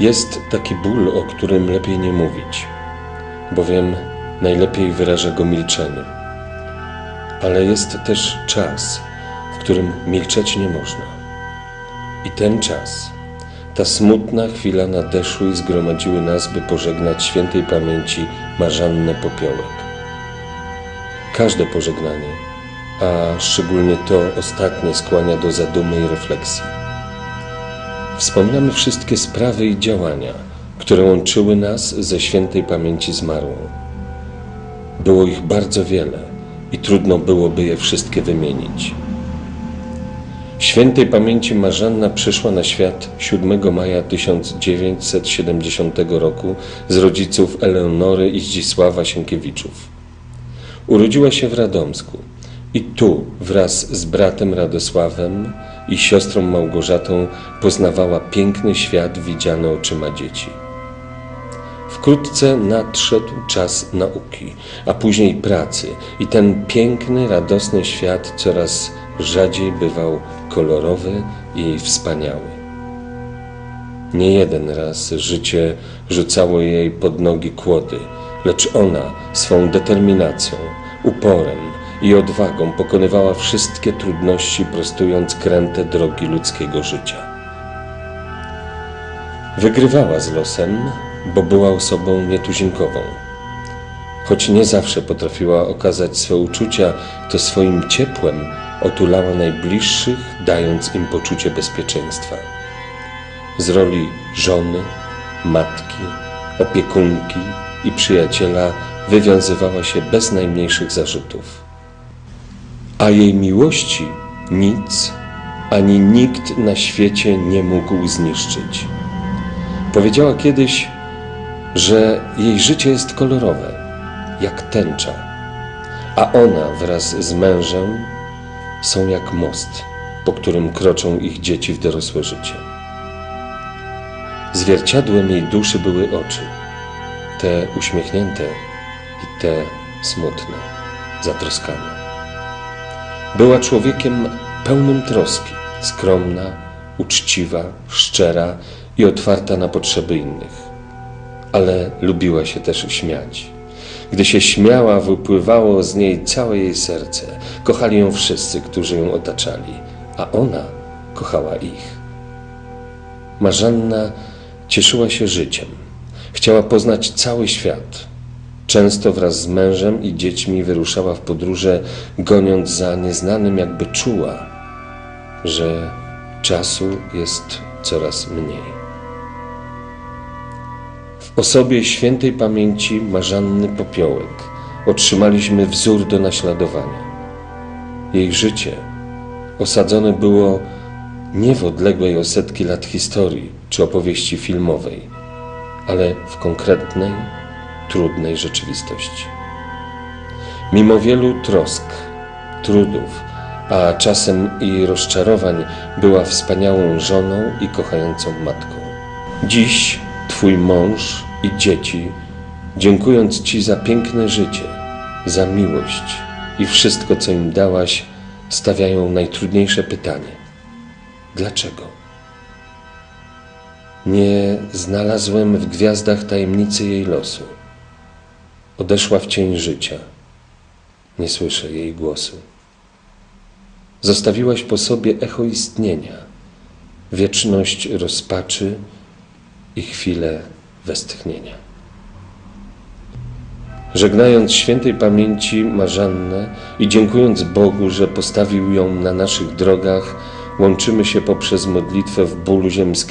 Jest taki ból, o którym lepiej nie mówić, bowiem najlepiej wyraża go milczenie. Ale jest też czas, w którym milczeć nie można. I ten czas, ta smutna chwila nadeszły i zgromadziły nas, by pożegnać świętej pamięci Marzannę Popiołek. Każde pożegnanie, a szczególnie to ostatnie, skłania do zadumy i refleksji. Wspominamy wszystkie sprawy i działania, które łączyły nas ze świętej pamięci zmarłą. Było ich bardzo wiele i trudno byłoby je wszystkie wymienić. Świętej pamięci Marzanna przyszła na świat 7 maja 1970 roku z rodziców Eleonory i Zdzisława Sienkiewiczów. Urodziła się w Radomsku i tu wraz z bratem Radosławem i siostrą Małgorzatą poznawała piękny świat widziany oczyma dzieci. Wkrótce nadszedł czas nauki, a później pracy i ten piękny, radosny świat coraz rzadziej bywał kolorowy i wspaniały. Nie jeden raz życie rzucało jej pod nogi kłody, lecz ona swą determinacją, uporem i odwagą pokonywała wszystkie trudności, prostując kręte drogi ludzkiego życia. Wygrywała z losem, bo była osobą nietuzinkową. Choć nie zawsze potrafiła okazać swe uczucia, to swoim ciepłem otulała najbliższych, dając im poczucie bezpieczeństwa. Z roli żony, matki, opiekunki i przyjaciela wywiązywała się bez najmniejszych zarzutów. A jej miłości nic ani nikt na świecie nie mógł zniszczyć. Powiedziała kiedyś, że jej życie jest kolorowe, jak tęcza, a ona wraz z mężem są jak most, po którym kroczą ich dzieci w dorosłe życie. Zwierciadłem jej duszy były oczy, te uśmiechnięte i te smutne, zatroskane. Była człowiekiem pełnym troski, skromna, uczciwa, szczera i otwarta na potrzeby innych. Ale lubiła się też śmiać. Gdy się śmiała, wypływało z niej całe jej serce. Kochali ją wszyscy, którzy ją otaczali, a ona kochała ich. Marzanna cieszyła się życiem. Chciała poznać cały świat. Często wraz z mężem i dziećmi wyruszała w podróże, goniąc za nieznanym, jakby czuła, że czasu jest coraz mniej. W osobie świętej pamięci Marzanny Popiołek otrzymaliśmy wzór do naśladowania. Jej życie osadzone było nie w odległej o setki lat historii czy opowieści filmowej, ale w konkretnej, trudnej rzeczywistości. Mimo wielu trosk, trudów, a czasem i rozczarowań, była wspaniałą żoną i kochającą matką. Dziś Twój mąż i dzieci, dziękując Ci za piękne życie, za miłość i wszystko, co im dałaś, stawiają najtrudniejsze pytanie: dlaczego? Nie znalazłem w gwiazdach tajemnicy jej losu. Odeszła w cień życia. Nie słyszę jej głosu. Zostawiłaś po sobie echo istnienia, wieczność rozpaczy i chwilę westchnienia. Żegnając świętej pamięci Marzannę i dziękując Bogu, że postawił ją na naszych drogach, łączymy się poprzez modlitwę w bólu ziemskiego.